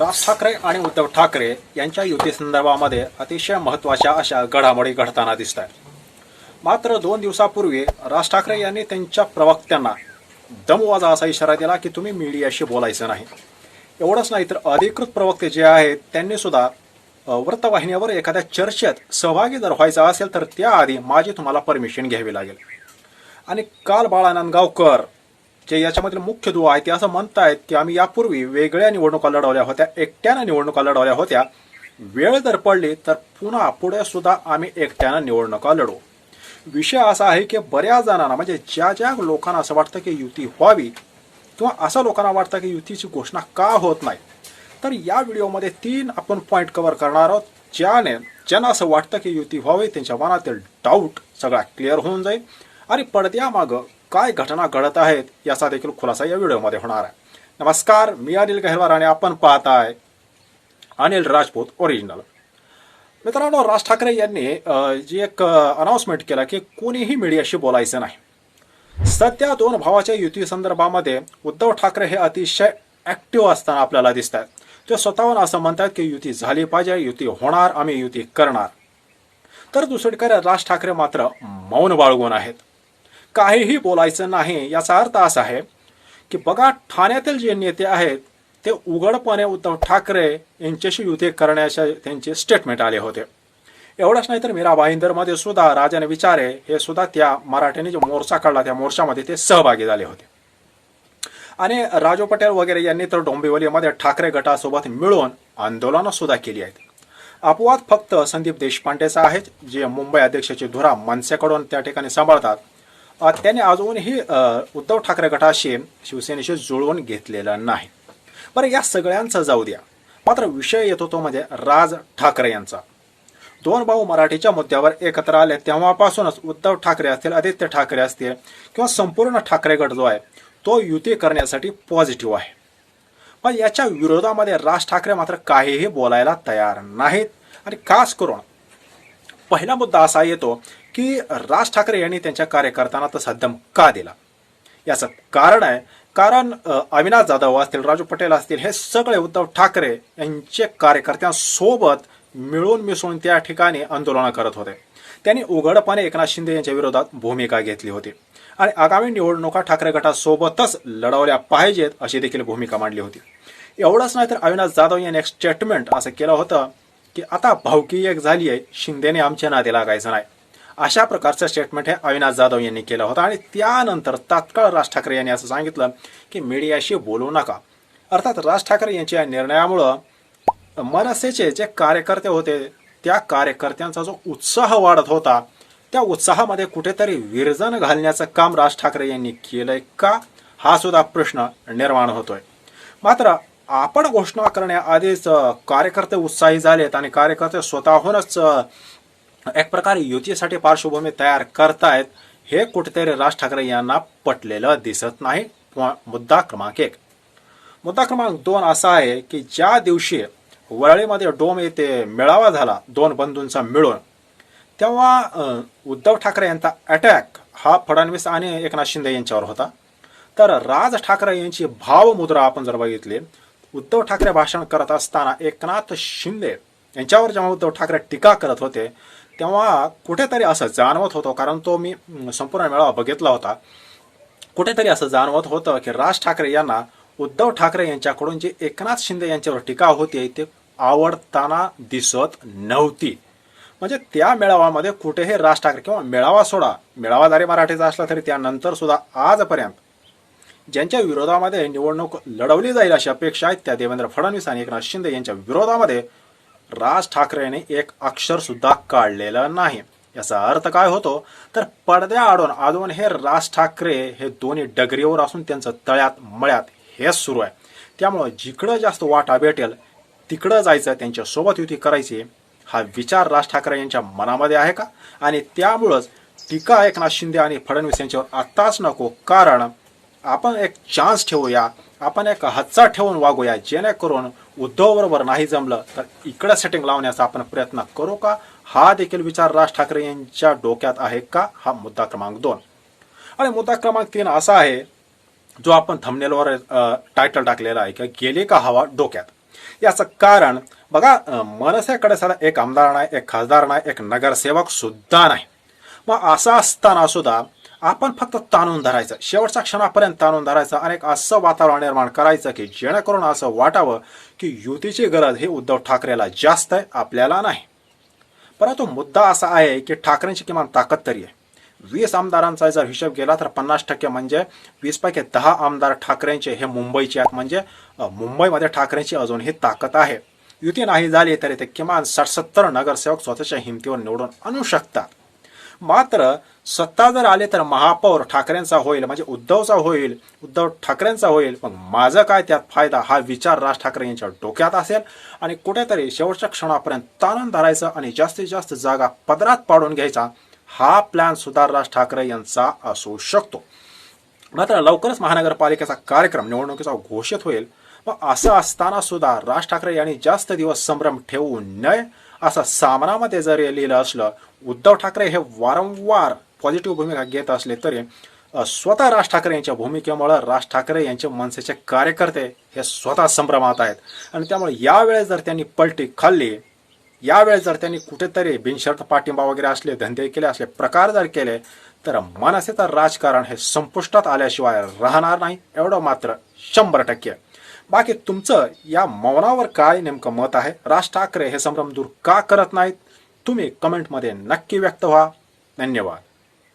राज ठाकरे आणि उद्धव ठाकरे यांच्या युती संदर्भामध्ये अतिशय महत्त्वाच्या अशा घडामोडी घडताना दिसत आहेत मात्र दोन दिवसापूर्वी राज ठाकरे यांनी त्यांच्या प्रवक्त्यांना दमवाजा असा इशारा दिला की तुम्ही मीडियाशी बोलायचं नाही. एवढंच नाही तर अधिकृत प्रवक्ते जे आहेत त्यांनी सुद्धा वृत्तवाहिनीवर एखाद्या चर्चेत सहभागी जर व्हायचा असेल तर त्याआधी माझी तुम्हाला परमिशन घ्यावी लागेल. आणि काल बाळानंद गावकर जे याच्यामधील मुख्य दुवा आहे ते असं म्हणतायत की आम्ही यापूर्वी वेगळ्या निवडणुका लढवल्या होत्या एकट्यानं निवडणुका लढवल्या होत्या. वेळ जर पडली तर पुन्हा पुढे सुद्धा आम्ही एकट्यानं निवडणुका लढू. विषय असा आहे की बऱ्याच जणांना म्हणजे ज्या ज्या लोकांना असं वाटतं की युती व्हावी किंवा असं लोकांना वाटतं की युतीची घोषणा का होत नाही तर या व्हिडिओमध्ये तीन आपण पॉईंट कव्हर करणार आहोत ज्याने ज्यांना असं वाटतं की युती व्हावी त्यांच्या मनातील डाऊट सगळा क्लिअर होऊन जाईल. आणि पडद्यामागं काय घटना घडत आहेत याचा देखील खुलासा या व्हिडिओमध्ये होणार आहे. नमस्कार मी अनिल गहलवार आणि आपण पाहताय अनिल राजपूत ओरिजिनल मित्रांनो राज ठाकरे यांनी जी एक अनाऊन्समेंट केला की कोणीही मीडियाशी बोलायचं नाही. सध्या दोन भावाच्या युती संदर्भामध्ये उद्धव ठाकरे हे अतिशय ऍक्टिव्ह असताना आपल्याला दिसत आहेत ते स्वतःहून असं म्हणतात की युती झाली पाहिजे युती होणार आम्ही युती करणार. तर दुसरीकडे राज ठाकरे मात्र मौन बाळगून आहेत. काहीही बोलायचं नाही. याचा अर्थ असा आहे की बघा ठाण्यातील जे नेते आहेत ते उघडपणे उद्धव ठाकरे यांच्याशी युती करण्याचे त्यांचे स्टेटमेंट आले होते. एवढंच नाही तर मीरा भाईंदरमध्ये सुद्धा राजाने विचारे हे सुद्धा त्या मराठीने जो मोर्चा काढला त्या मोर्चामध्ये ते सहभागी झाले होते. आणि राजू पटेल वगैरे यांनी तर डोंबिवलीमध्ये ठाकरे गटासोबत मिळून आंदोलनं सुद्धा केली आहेत. अपवाद फक्त संदीप देशपांडेचा आहे जे मुंबई अध्यक्षाची धुरा मनसेकडून त्या ठिकाणी सांभाळतात. त्याने अजूनही उद्धव ठाकरे गटाशी शिवसेनेशी जुळवून घेतलेलं नाही. बरं या सगळ्यांचं जाऊ द्या. मात्र विषय येतो तो म्हणजे राज ठाकरे यांचा. दोन भाऊ मराठीच्या मुद्द्यावर एकत्र आले तेव्हापासूनच उद्धव ठाकरे असतील आदित्य ठाकरे असतील किंवा संपूर्ण ठाकरे गट जो आहे तो युती करण्यासाठी पॉझिटिव्ह आहे. पण याच्या विरोधामध्ये राज ठाकरे मात्र काहीही बोलायला तयार नाहीत. आणि खास करून पहिला मुद्दा असा येतो की राज ठाकरे यांनी त्यांच्या कार्यकर्त्यांना तसा दम का दिला. याचं कारण आहे कारण अविनाश जाधव असतील राजू पटेल असतील हे सगळे उद्धव ठाकरे यांचे कार्यकर्त्यांसोबत मिळून मिसळून त्या ठिकाणी आंदोलनं करत होते. त्यांनी उघडपणे एकनाथ शिंदे यांच्या विरोधात भूमिका घेतली होती. आणि आगामी निवडणुका ठाकरे गटासोबतच लढवल्या पाहिजेत अशी देखील भूमिका मांडली होती. एवढंच नाही तर अविनाश जाधव यांनी एक स्टेटमेंट असं केलं होतं की आता भावकी एक झाली आहे शिंदेने आमच्या नादी लागायचं नाही. अशा प्रकारचं स्टेटमेंट हे अविनाश जाधव यांनी केलं होतं. आणि त्यानंतर तात्काळ राज ठाकरे यांनी असं सांगितलं की मीडियाशी बोलू नका. अर्थात राज ठाकरे यांच्या या निर्णयामुळं मनसेचे जे कार्यकर्ते होते त्या कार्यकर्त्यांचा जो उत्साह वाढत होता त्या उत्साहामध्ये कुठेतरी विरजन घालण्याचं काम राज ठाकरे यांनी केलंय का? हा सुद्धा प्रश्न निर्माण होतोय. मात्र आपण घोषणा करण्याआधीच कार्यकर्ते उत्साही झालेत आणि कार्यकर्ते स्वतःहूनच एक प्रकारे युतीसाठी पार्श्वभूमी तयार करतायत हे कुठेतरी राज ठाकरे यांना पटलेलं दिसत नाही. मुद्दा क्रमांक एक. मुद्दा क्रमांक दोन असा आहे की ज्या दिवशी वरळीमध्ये डोम येथे मेळावा झाला दोन बंधूंचा मिळून तेव्हा उद्धव ठाकरे यांचा अटॅक हा फडणवीस आणि एकनाथ शिंदे यांच्यावर होता. तर राज ठाकरे यांची भावमुद्रा आपण जर बघितली उद्धव ठाकरे भाषण करत असताना एकनाथ शिंदे यांच्यावर जेव्हा उद्धव ठाकरे टीका करत होते तेव्हा कुठेतरी असं जाणवत होतं कारण तो मी संपूर्ण मेळावा बघितला होता. कुठेतरी असं जाणवत होतं की राज ठाकरे यांना उद्धव ठाकरे यांच्याकडून जी एकनाथ शिंदे यांच्यावर टीका होती ते आवडताना दिसत नव्हती. म्हणजे त्या मेळाव्यामध्ये कुठेही राज ठाकरे किंवा मेळावा सोडा मेळावा जरी मराठीचा असला तरी त्यानंतर सुद्धा आजपर्यंत ज्यांच्या विरोधामध्ये निवडणूक लढवली जाईल अशी अपेक्षा आहेत त्या देवेंद्र फडणवीस आणि एकनाथ शिंदे यांच्या विरोधामध्ये राज ठाकरेने एक अक्षर सुद्धा काढलेलं नाही. याचा अर्थ काय होतो? तर पडद्या आडून आडून हे राज ठाकरे हे दोन्ही डगरीवर असून त्यांचं तळ्यात मळ्यात हेच सुरू आहे. त्यामुळं जिकडं जास्त वाटा भेटेल तिकडं जायचं त्यांच्यासोबत युती करायची हा विचार राज ठाकरे यांच्या मनामध्ये आहे का? आणि त्यामुळंच टीका एकनाथ शिंदे आणि फडणवीस यांच्यावर आत्ताच नको. कारण आपण एक चान्स ठेवूया आपण एक हातचा ठेवून वागूया जेणेकरून उद्धवबरोबर नाही जमलं तर इकडं सेटिंग लावण्याचा आपण प्रयत्न करू का? हा देखील विचार राज ठाकरे यांच्या डोक्यात आहे का? हा मुद्दा क्रमांक दोन. आणि मुद्दा क्रमांक तीन असा आहे जो आपण थमनेलवर टायटल टाकलेला आहे की गेली का हवा डोक्यात? याचं कारण बघा मनसेकडे साधा एक आमदार नाही एक खासदार नाही एक नगरसेवक सुद्धा नाही. मग असं असताना सुद्धा आपण फक्त ताणून धरायचं. शेवटच्या क्षणापर्यंत ताणून धरायचं आणि एक असं वातावरण निर्माण करायचं की जेणेकरून असं वाटावं की युतीची गरज ही उद्धव ठाकरेला जास्त आहे आपल्याला नाही. परंतु मुद्दा असा आहे की ठाकरेंची किमान ताकद तरी आहे. वीस आमदारांचा जर हिशोब गेला तर पन्नास टक्के म्हणजे वीसपैकी दहा आमदार ठाकरेंचे हे मुंबईचे आहेत. म्हणजे मुंबईमध्ये ठाकरेंची अजूनही ताकद आहे. युती नाही झाली तरी ते किमान साठ सत्तर नगरसेवक स्वतःच्या हिमतीवर निवडून आणू शकतात. मात्र सत्ता जर आले तर महापौर ठाकरेंचा होईल म्हणजे उद्धवचा होईल उद्धव ठाकरेंचा होईल. मग माझं काय त्यात फायदा हा विचार राज ठाकरे यांच्या डोक्यात असेल. आणि कुठेतरी शेवटच्या क्षणापर्यंत तारण धरायचं आणि जास्तीत जास्त जागा पदरात पाडून घ्यायचा हा प्लॅन सुद्धा राज ठाकरे यांचा असू शकतो. मात्र लवकरच महानगरपालिकेचा कार्यक्रम निवडणुकीचा घोषित होईल. मग असं असताना सुद्धा राज ठाकरे यांनी जास्त दिवस संभ्रम ठेवू नये असा सामनामध्ये जरी लिहिलं असलं उद्धव ठाकरे हे वारंवार पॉझिटिव्ह भूमिका घेत असले तरी स्वतः राज ठाकरे यांच्या भूमिकेमुळे राज ठाकरे यांचे मनसेचे कार्यकर्ते हे स्वतः संभ्रमात आहेत. आणि त्यामुळे यावेळेस जर त्यांनी पलटी खाल्ली यावेळेस जर त्यांनी कुठेतरी बिनशर्त पाठिंबा वगैरे असले धंदे केले असले प्रकार जर केले तर मनसेचं राजकारण हे संपुष्टात आल्याशिवाय राहणार नाही एवढं मात्र शंभर टक्के. बाकी तुमचं या मौनावर काय नेमकं मत आहे? राज ठाकरे हे संभ्रम दूर का करत नाहीत? तुम्ही कमेंटमध्ये नक्की व्यक्त व्हा. धन्यवाद.